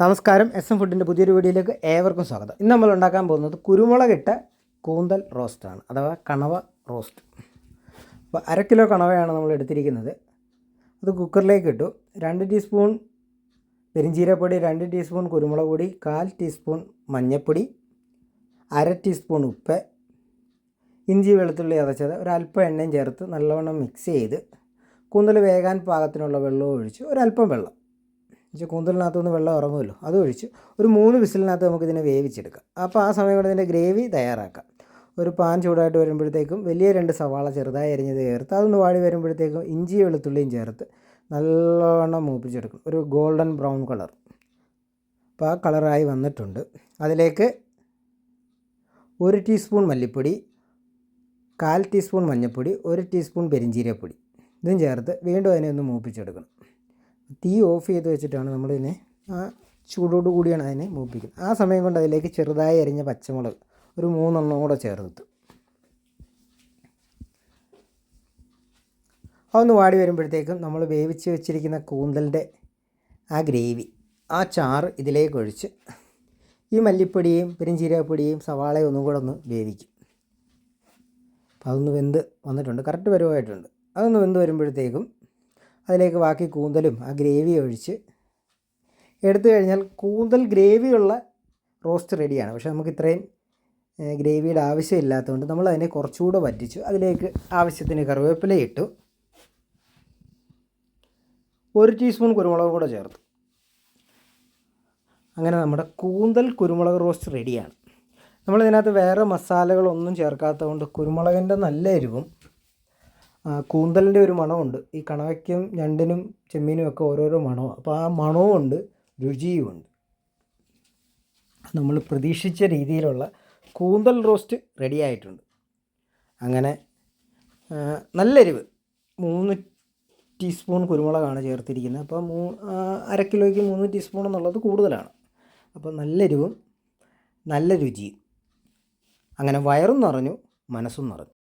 നമസ്കാരം. S M ഫുഡിന്റെ പുതിയൊരു വീഡിയോയിലേക്ക് ഏവർക്കും സ്വാഗതം. ഇന്ന് നമ്മൾ ഉണ്ടാക്കാൻ പോകുന്നത് കുരുമുളകിട്ട കൂന്തൽ റോസ്റ്റാണ് അഥവാ കണവ റോസ്റ്റ് അപ്പോൾ അര കിലോ കണവയാണ് നമ്മൾ എടുത്തിരിക്കുന്നത്. അത് കുക്കറിലേക്ക് ഇട്ടു. രണ്ട് ടീസ്പൂൺ പെരിഞ്ചീരപ്പൊടി രണ്ട് ടീസ്പൂൺ കുരുമുളക് പൊടി കാൽ ടീസ്പൂൺ മഞ്ഞൾപ്പൊടി അര ടീസ്പൂൺ ഉപ്പ് ഇഞ്ചി വെളുത്തുള്ളി അതച്ചത് ഒരല്പം എണ്ണയും ചേർത്ത് നല്ലവണ്ണം മിക്സ് ചെയ്ത് കൂന്തൽ വേകാൻ പാകത്തിനുള്ള വെള്ളവും ഒഴിച്ച് ഒരല്പം വെള്ളം. എന്നുവെച്ചാൽ കൂന്തലിനകത്തുനിന്ന് വെള്ളം ഇറങ്ങുമല്ലോ അത് ഒഴിച്ച് ഒരു മൂന്ന് വിസിലിനകത്ത് നമുക്ക് ഇതിനെ വേവിച്ചെടുക്കാം. അപ്പോൾ ആ സമയം കൊണ്ട് ഇതിന്റെ ഗ്രേവി തയ്യാറാക്കാം. ഒരു പാൻ ചൂടായിട്ട് വരുമ്പോഴത്തേക്കും വലിയ രണ്ട് സവാള ചെറുതായി അരിഞ്ഞത് ചേർത്ത് അതൊന്ന് വാടി വരുമ്പോഴത്തേക്കും ഇഞ്ചി വെളുത്തുള്ളിയും ചേർത്ത് നല്ലവണ്ണം മൂപ്പിച്ചെടുക്കും ഒരു ഗോൾഡൻ ബ്രൗൺ കളർ. അപ്പോൾ ആ കളറായി വന്നിട്ടുണ്ട്. അതിലേക്ക് ഒരു ടീസ്പൂൺ മല്ലിപ്പൊടി കാൽ ടീസ്പൂൺ മഞ്ഞൾപ്പൊടി ഒരു ടീസ്പൂൺ പെരിഞ്ചീരപ്പൊടി ഇതും ചേർത്ത് വീണ്ടും അതിനെ ഒന്ന് മൂപ്പിച്ചെടുക്കണം. തീ ഓഫ് ചെയ്ത് വെച്ചിട്ടാണ് നമ്മളിതിനെ ആ ചൂടോട് കൂടിയാണ് അതിനെ മൂപ്പിക്കുന്നത്. ആ സമയം കൊണ്ട് അതിലേക്ക് ചെറുതായി അരിഞ്ഞ പച്ചമുളക് ഒരു മൂന്നെണ്ണം കൂടെ ചേർത്ത് അതൊന്ന് വാടി വരുമ്പോഴത്തേക്കും നമ്മൾ വേവിച്ച് വെച്ചിരിക്കുന്ന കൂന്തലിന്റെ ആ ഗ്രേവി ആ ചാറ് ഇതിലേക്ക് ഒഴിച്ച് ഈ മല്ലിപ്പൊടിയും പെരിഞ്ചീരകപ്പൊടിയും സവാളയും ഒന്നും കൂടെ ഒന്ന് വേവിക്കും. അപ്പോൾ അതൊന്ന് വെന്ത് വന്നിട്ടുണ്ട് കറക്റ്റ് പരുവമായിട്ടുണ്ട്. അതൊന്ന് വെന്ത് വരുമ്പോഴത്തേക്കും അതിലേക്ക് ബാക്കി കൂന്തലും ആ ഗ്രേവി ഒഴിച്ച് എടുത്തു കഴിഞ്ഞാൽ കൂന്തൽ ഗ്രേവിയുള്ള റോസ്റ്റ് റെഡിയാണ്. പക്ഷേ നമുക്ക് ഇത്രയും ഗ്രേവിയുടെ ആവശ്യമില്ലാത്തതുകൊണ്ട് നമ്മൾ അതിനെ കുറച്ചുകൂടെ വറ്റിച്ചു. അതിലേക്ക് ആവശ്യത്തിന് കറിവേപ്പില ഇട്ടു. ഒരു ടീസ്പൂൺ കുരുമുളക് കൂടെ ചേർത്തു. അങ്ങനെ നമ്മുടെ കൂന്തൽ കുരുമുളക് റോസ്റ്റ് റെഡിയാണ്. നമ്മളിതിനകത്ത് വേറെ മസാലകളൊന്നും ചേർക്കാത്തതുകൊണ്ട് കുരുമുളകിന്റെ നല്ല എരിവും കൂന്തലിന്റെ ഒരു മണമുണ്ട്. ഈ കണവയ്ക്കും ഞണ്ടിനും ചെമ്മീനും ഒക്കെ ഓരോരോ മണമാണ് അപ്പോൾ ആ മണവും ഉണ്ട് രുചിയും ഉണ്ട് നമ്മൾ പ്രതീക്ഷിച്ച രീതിയിലുള്ള കൂന്തൽ റോസ്റ്റ് റെഡി ആയിട്ടുണ്ട് അങ്ങനെ നല്ല എരിവ് മൂന്ന് ടീസ്പൂൺ കുരുമുളകാണ് ചേർത്തിരിക്കുന്നത്. അപ്പോൾ മൂ അര കിലോയ്ക്ക് മൂന്ന് ടീസ്പൂൺ എന്നുള്ളത് കൂടുതലാണ്. അപ്പോൾ നല്ല എരിവും നല്ല രുചിയും. അങ്ങനെ വയറും നിറഞ്ഞു മനസ്സും നിറഞ്ഞു.